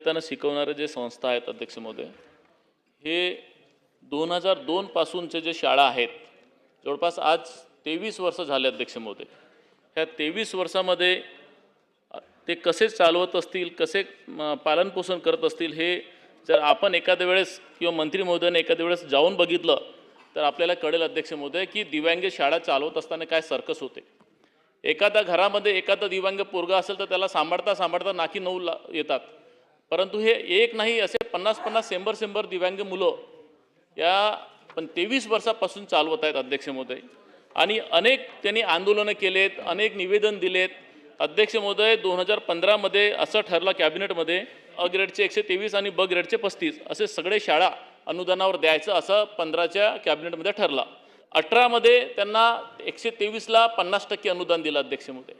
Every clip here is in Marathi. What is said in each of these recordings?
त्यांना शिकवणारे जे संस्था आहेत अध्यक्ष महोदय हे दोन हजार दोनपासूनचे जे शाळा आहेत जवळपास आज तेवीस वर्ष झाले अध्यक्ष महोदय. ह्या तेवीस वर्षामध्ये ते कसे चालवत असतील कसे पालनपोषण करत असतील हे जर आपण एखाद्या वेळेस किंवा मंत्री महोदयाने एखाद्या वेळेस जाऊन बघितलं तर आपल्याला कळेल अध्यक्ष महोदय की दिव्यांग शाळा चालवत असताना काय सर्कस होते. एखाद्या घरामध्ये एखादा दिव्यांग पोरगा असेल तर त्याला सांभाळता सांभाळता नाकी नऊ ला येतात. परंतु हे एक नाही असे पन्नास पन्नास शंभर शंभर दिव्यांग मुलं या पण तेवीस वर्षापासून चालवत आहेत अध्यक्ष महोदय. आणि अनेक त्यांनी आंदोलनं केलेत अनेक निवेदन दिलेत. अध्यक्ष महोदय दोन हजार पंधरामध्ये असं ठरलं कॅबिनेटमध्ये अ ग्रेडचे एकशे तेवीस आणि ब ग्रेडचे पस्तीस असे सगळे शाळा अनुदानावर द्यायचं असं पंधराच्या कॅबिनेटमध्ये ठरलं. अठरामध्ये त्यांना एकशे तेवीसला पन्नास टक्के अनुदान दिलं अध्यक्ष महोदय.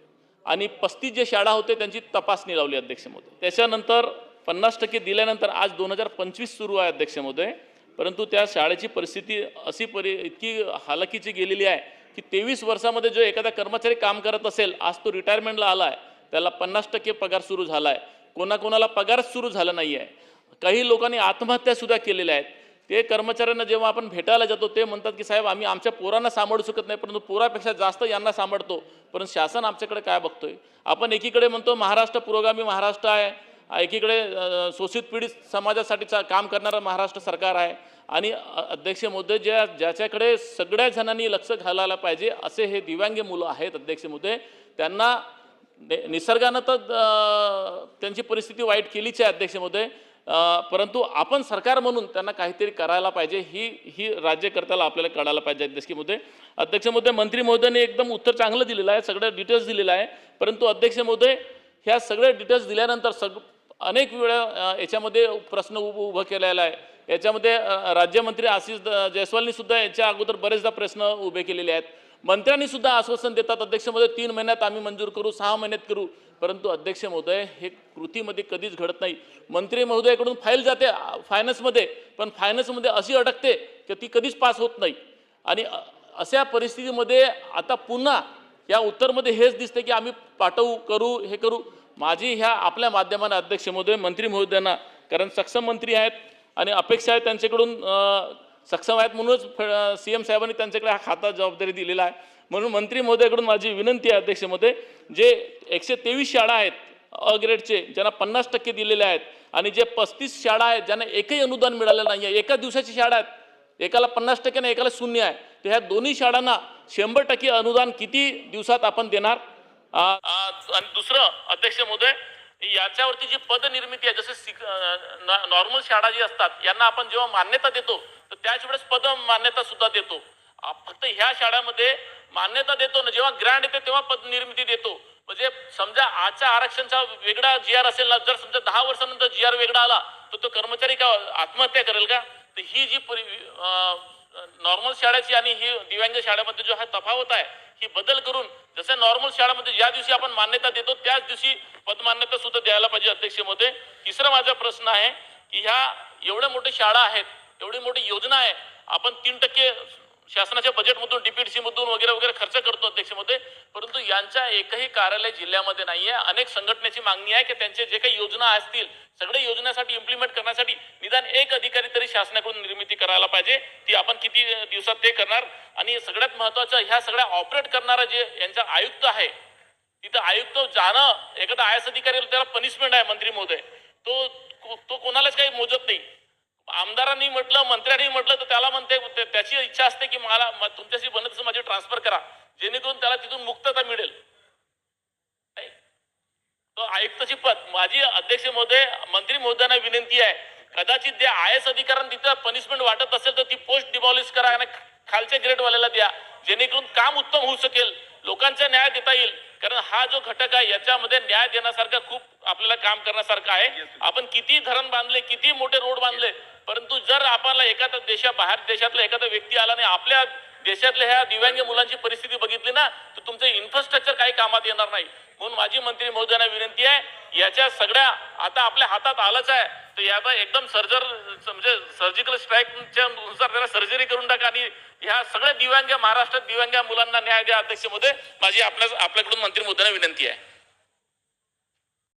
आणि पस्तीस जे शाळा होते त्यांची तपासणी लावली अध्यक्ष महोदय. त्याच्यानंतर पन्नास टक्के दिल्यानंतर आज दोन हजार पंचवीस सुरू आहे अध्यक्ष महोदय. परंतु त्या शाळेची परिस्थिती अशी परि इतकी हालाकीची गेलेली आहे की तेवीस वर्षामध्ये जो एखादा कर्मचारी काम करत असेल आज तो रिटायरमेंटला आला आहे त्याला पन्नास टक्के पगार सुरू झाला आहे कोणाकोणाला पगारच सुरू झाला नाही आहे काही लोकांनी आत्महत्यासुद्धा केलेल्या आहेत. ते कर्मचाऱ्यांना जेव्हा आपण भेटायला जातो ते म्हणतात की साहेब आम्ही आमच्या पोरांना सांभाळू शकत नाही परंतु पोरापेक्षा जास्त यांना सांभाळतो. परंतु शासन आमच्याकडे काय बघतोय? आपण एकीकडे म्हणतो महाराष्ट्र पुरोगामी महाराष्ट्र आहे. एकीकडे शोषित पीडित समाजासाठीचा काम करणारं महाराष्ट्र सरकार आहे. आणि अध्यक्ष मुद्दे ज्या ज्याच्याकडे सगळ्या जणांनी लक्ष घालायला पाहिजे असे हे दिव्यांग मुलं आहेत अध्यक्ष मुद्दे. त्यांना निसर्गानं तर त्यांची परिस्थिती वाईट केलीच आहे अध्यक्ष मुद्दे. परंतु आपण सरकार म्हणून त्यांना काहीतरी करायला पाहिजे ही ही राज्यकर्त्याला आपल्याला कळायला पाहिजे अध्यक्ष मुद्दे. अध्यक्ष मुद्दे मंत्री महोदयांनी एकदम उत्तर चांगलं दिलेलं आहे सगळं डिटेल्स दिलेलं आहे. परंतु अध्यक्ष महोदय ह्या सगळ्या डिटेल्स दिल्यानंतर सग अनेक वेळा याच्यामध्ये प्रश्न उभ उभं केलेला आहे. याच्यामध्ये राज्यमंत्री आशिष जयस्वालनी सुद्धा याच्या अगोदर बरेचदा प्रश्न उभे केलेले आहेत. मंत्र्यांनी सुद्धा आश्वासन देतात अध्यक्ष महोदय तीन महिन्यात आम्ही मंजूर करू सहा महिन्यात करू. परंतु अध्यक्ष महोदय हे कृतीमध्ये कधीच घडत नाही. मंत्री महोदयाकडून फाईल जाते फायनान्समध्ये पण फायनान्समध्ये अशी अडकते की ती कधीच पास होत नाही. आणि अशा परिस्थितीमध्ये आता पुन्हा या उत्तरमध्ये हेच दिसते की आम्ही पाठवू करू हे करू. माझी ह्या आपल्या माध्यमाने अध्यक्ष महोदय मंत्री महोदयांना कारण सक्षम मंत्री आहेत आणि अपेक्षा आहे त्यांच्याकडून सक्षम आहेत म्हणूनच सी एम साहेबांनी त्यांच्याकडे हा खाता जबाबदारी दिलेला आहे. म्हणून मंत्री महोदयाकडून माझी विनंती आहे अध्यक्ष महोदय जे एकशे तेवीस शाळा आहेत अ ग्रेडचे ज्यांना पन्नास टक्के दिलेले आहेत आणि जे पस्तीस शाळा आहेत ज्यांना एकही अनुदान मिळालं नाही आहे एका दिवसाची शाळा आहेत एकाला पन्नास टक्के आणि एकाला शून्य आहे. तर ह्या दोन्ही शाळांना शंभर टक्के अनुदान किती दिवसात आपण देणार? आणि दुसरं अध्यक्ष महोदय याच्यावरती जी पदनिर्मिती आहे जसे नॉर्मल शाळा जी असतात यांना आपण जेव्हा मान्यता देतो तर त्याच वेळेस पद मान्यता सुद्धा देतो. फक्त ह्या शाळामध्ये मान्यता देतो ना जेव्हा ग्रँड येते तेव्हा पद निर्मिती देतो. म्हणजे समजा आजच्या आरक्षणचा वेगळा जी आर असेल ना जर समजा दहा वर्षानंतर जी आर वेगळा आला तर तो कर्मचारी का आत्महत्या करेल का? तर ही जी नॉर्मल शाळेची आणि ही दिव्यांग शाळेमध्ये जो हा तफावत आहे ही बदल करून जसं नॉर्मल शाळामध्ये ज्या दिवशी आपण मान्यता देतो त्याच दिवशी पदमान्यता सुद्धा द्यायला पाहिजे अध्यक्ष महोदय तिसरा माझा प्रश्न आहे की ह्या एवढ्या मोठ्या शाळा आहेत एवढी मोठी योजना आहे आपण तीन टक्के शासनाच्या बजेटमधून डीपीडीसी मधून वगैरे वगैरे खर्च करतो अध्यक्ष महोदय परंतु यांच्या एकही कार्यालय जिल्ह्यामध्ये नाही आहे अनेक संघटनेची मागणी आहे की त्यांचे जे काही योजना असतील सगळ्या योजनासाठी इम्प्लिमेंट करण्यासाठी निदान एक अधिकारी तरी शासनाकडून निर्मिती करायला पाहिजे. ती आपण किती दिवसात ते करणार? आणि सगळ्यात महत्वाचं ह्या सगळ्या ऑपरेट करणारा जे यांचा आयुक्त आहे तिथं आयुक्त जाणं एखादा आय एस अधिकारी त्याला पनिशमेंट आहे मंत्री महोदय. तो तो कोणालाच काही मोजत नाही. आमदारांनी म्हटलं मंत्र्यांनी म्हटलं तर त्याला म्हणते त्याची इच्छा असते की मला तुमच्याशी बनत माझी ट्रान्सफर करा. जेणेकरून त्याला तिथून मुक्तता मिळेल. तो आयुक्ताची पद माझी अध्यक्ष महोदय मंत्री महोदयांना विनंती आहे. कदाचित जे आय एस अधिकाऱ्यांना तिथं पनिशमेंट वाटत असेल तर ती पोस्ट डिमॉलिश करा आणि खालच्या ग्रेडवाल्याला द्या. जेणेकरून काम उत्तम होऊ शकेल. लोकांचा न्याय देता येईल. कारण हा जो घटक आहे याच्यामध्ये न्याय देण्यासारखा खूप आपल्याला काम करण्यासारखं आहे. आपण किती धरण बांधले किती मोठे रोड बांधले परंतु जर आपल्याला एखादा देशा बाहेर देशातला एखादा व्यक्ती आला आणि आपल्या देशातल्या ह्या दिव्यांग मुलांची परिस्थिती बघितली ना तर तुमचं इन्फ्रास्ट्रक्चर काही कामात येणार नाही. म्हणून माझी मंत्री महोदयांना विनंती आहे याच्या सगळ्या आता आपल्या हातात आलंच आहे. तर याचा एकदम सर्जर म्हणजे सर्जिकल स्ट्राईकच्या नुसार त्याला सर्जरी करून टाका आणि ह्या सगळ्या दिव्यांग महाराष्ट्रात दिव्यांग मुलांना न्याय द्या अध्यक्ष महोदय माझी आपल्या आपल्याकडून मंत्री महोदयांना विनंती आहे.